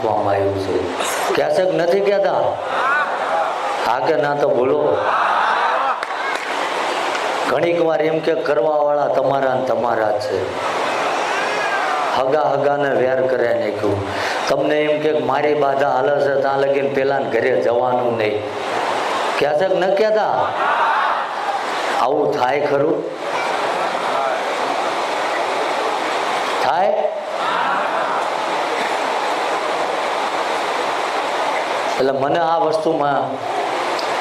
આપવામાં આવ્યું છે. ક્યાં છે નથી કહેતા. હા કે ના તો બોલો. ઘણીક વાર એમ કે કરવાવાળા તમારા ને તમારા છે. હગા હગાને વેર કરે નાખ્યું. તમને એમ કે મારી બાધા હાલે છે, ત્યાં લગીને પેલા ઘરે જવાનું નહીં. ક્યાં છે કે ન કહેતા? આવું થાય ખરું? થાય? એટલે મને આ વસ્તુમાં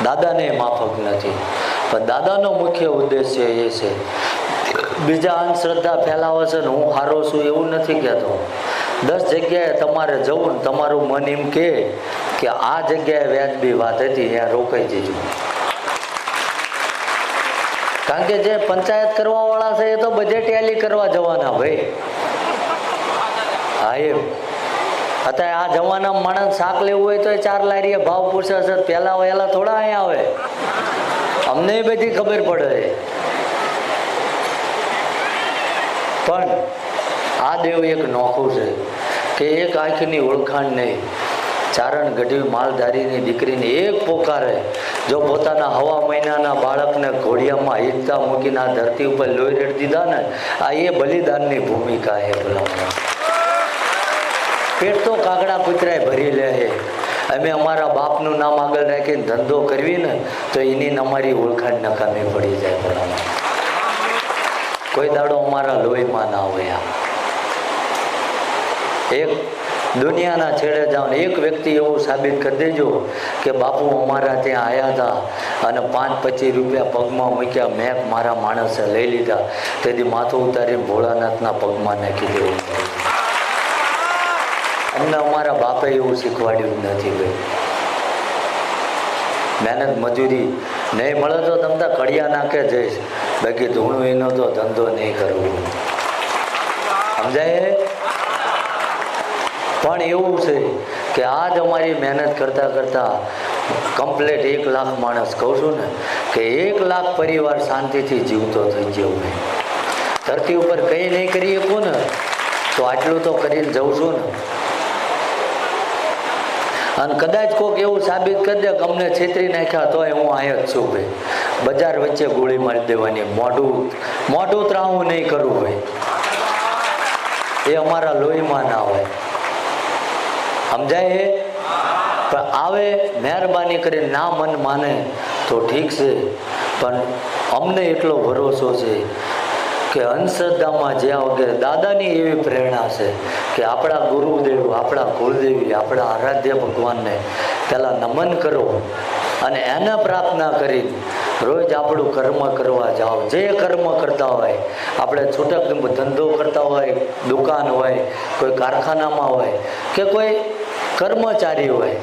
દાદાને માફક નથી. પણ દાદાનો મુખ્ય ઉદ્દેશ્ય એ છે, બીજા અંધશ્રદ્ધા ફેલાવે છે ને હું હારો છું એવું નથી કહેતો. દસ જગ્યાએ તમારે જવું ને તમારું મન એમ કહે કે આ જગ્યાએ વ્યાજબી વાત હતી ત્યાં રોકાઈ જજો. કારણ કે જે પંચાયત કરવા વાળા છે એ તો બજેટ ટેલી કરવા જવાના ભાઈ. હા, એમ. અત્યારે આ જમાનામાં માણસ શાક લેવું હોય તો એ ચાર લારીએ ભાવ પૂછે છે. પહેલા વહેલા થોડા અહીંયા આવે. અમને બધી ખબર પડે. પણ આ દેવ એક નોખું છે કે એક આંખની ઓળખાણ નહીં. ચારણ ગઢવી માલધારીની દીકરીને એક પોકારે. જો પોતાના હવા મહિનાના બાળકને ઘોડિયામાં હિંચતા મૂકીને આ ધરતી ઉપર લોહી રેડ દીધા ને, આ એ બલિદાનની ભૂમિકા હે ભલામણ. પેટ તો કાગડા કૂતરાય ભરી લે છે અમે અમારા બાપનું નામ આગળ રાખીને ધંધો કરવી ને તો એની અમારી ઓળખાણ નકામી પડી જાય ભલામણ કોઈ દાડો અમારા લોહીમાં ના હોય એક દુનિયાના છેડે જાઓ એક વ્યક્તિ એવું સાબિત કરી દેજો કે બાપુ અમારા ત્યાં આવ્યા હતા અને પાંચ પચીસ રૂપિયા પગમાં મૂક્યા, મેં મારા માણસે લઈ લીધા. તેથી માથું ઉતારી ભોળાનાથના પગમાં નાખી દેવું અમને અમારા બાપે એવું શીખવાડ્યું નથી ભાઈ. મહેનત મજૂરી નહીં મળે તો તમને કડિયા નાખે જઈશ બાકી ધૂણું એનો તો ધંધો નહીં કરવો. સમજાય? પણ એવું છે કે આજ અમારી મહેનત કરતાં કરતાં કમ્પ્લેટ એક લાખ માણસ, કહું છું ને, કે એક લાખ પરિવાર શાંતિથી જીવતો થઈ ગયો હોય ધરતી ઉપર કંઈ નહીં કરી શકું ને, તો આટલું તો કરીને જઉં છું ને. અને કદાચ કોઈક એવું સાબિત કરી દે કે અમને છેતરી નાખ્યા તોય હું અહીંયા જ છું ભાઈ. બજાર વચ્ચે ગોળી મારી દેવાની. મોઢું મોઢું ત્રાવું નહીં કરવું ભાઈ. એ અમારા લોહીમાં ના હોય. સમજાય પણ આવે, મહેરબાની કરીને ના મન માને તો ઠીક છે. પણ અમને એટલો ભરોસો છે કે અંધશ્રદ્ધામાં જ્યાં વગેરે દાદાની એવી પ્રેરણા છે કે આપણા ગુરુદેવ, આપણા કુલદેવી આપણા આરાધ્ય ભગવાનને પહેલાં નમન કરો અને એને પ્રાર્થના કરી રોજ આપણું કર્મ કરવા જાઓ. જે કર્મ કરતા હોય, આપણે છૂટક ધંધો કરતા હોય, દુકાન હોય, કોઈ કારખાનામાં હોય કે કોઈ કર્મચારી હોય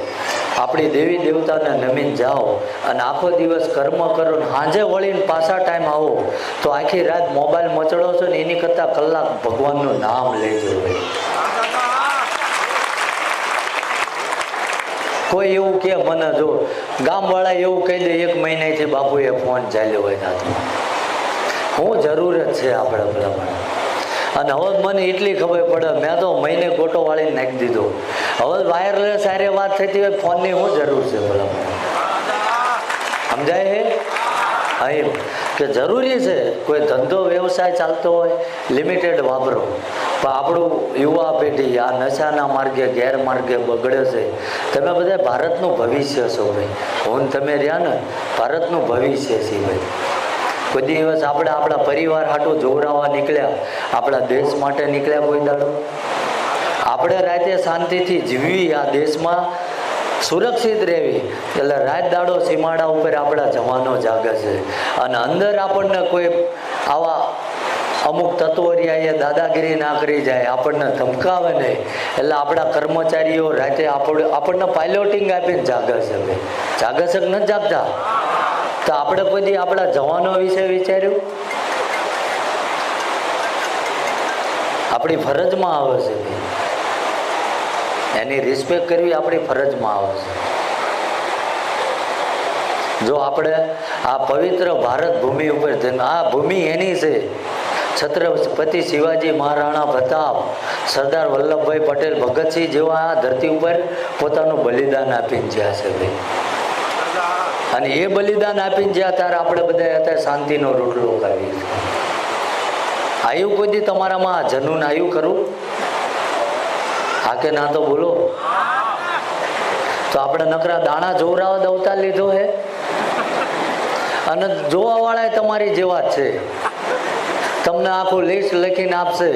આપણી દેવી દેવતાને નમીન જાઓ અને આખો દિવસ કર્મ કરો ને સાંજે વળીને પાછા ટાઈમ આવો. તો આખી રાત મોબાઈલ મચડો છો ને એની કરતાં કલાક ભગવાનનું નામ લેજો કોઈ એવું કે મને જો ગામવાળા એવું કહી દે, એક મહિનાથી બાપુએ ફોન ચાલ્યો હોય હાથમાં હું જરૂર જ છે આપણે ભલામણ. અને હવે મને એટલી ખબર પડે, મેં તો મહિને ગોટો વાળીને નાખી દીધો. હવે વાયરલેસ સારી વાત થતી હોય, ફોનની શું જરૂર છે બોલા સમજાય હે? અહીં કે જરૂરી છે, કોઈ ધંધો વ્યવસાય ચાલતો હોય લિમિટેડ વાપરો. પણ આપણું યુવા પેઢી આ નશાના માર્ગે, ગેરમાર્ગે બગડે છે. તમે બધા ભારતનું ભવિષ્ય છો ભાઈ. હું તમે રહ્યા ને, ભારતનું ભવિષ્ય છે ભાઈ. કોઈ દિવસ આપણે આપણા પરિવાર હાટું જોવરાવા નીકળ્યા, આપણા દેશ માટે નીકળ્યા કોઈ દાડો? આપણે રાતે શાંતિથી જીવવી આ દેશમાં, સુરક્ષિત રહેવી. એટલે રાત દાડો સીમાડા ઉપર આપણા જવાનો જાગે છે. અને અંદર આપણને કોઈ આવા અમુક તત્વો રહ્યા દાદાગીરી ના કરી જાય, આપણને ધમકાવે નહીં. એટલે આપણા કર્મચારીઓ રાતે આપણે, આપણને પાયલોટિંગ આપીને જાગે છે ભાઈ. જાગે છે કે નથી જાગતા? તો આપણે કોઈ આપણા જવાનો વિશે વિચાર્યું? આપણી ફરજમાં આવે છે એની રિસ્પેક્ટ કરવી આપણી ફરજમાં આવે છે જો આપણે આ પવિત્ર ભારત ભૂમિ ઉપર આ ભૂમિ એની છે. છત્રપતિ શિવાજી મહારાણા પ્રતાપ, સરદાર વલ્લભભાઈ પટેલ, ભગતસિંહ જેવા આ ધરતી ઉપર પોતાનું બલિદાન આપીને જ્યાં છે ભાઈ. અને એ બલિદાન આપીને જ્યાં, ત્યારે આપણે બધા અત્યારે શાંતિનો રોટલો ખાવી આવ્યું કોઈ દી તમારામાં જનુન આવ્યું ખરું? હા ના તો બોલો. તો આપણે નકરા દાણા જોરાવા દવતા લીધો હે? અને જોવા વાળા તમારી જેવા છે. તમને આખું લિસ્ટ લખીને આપશે.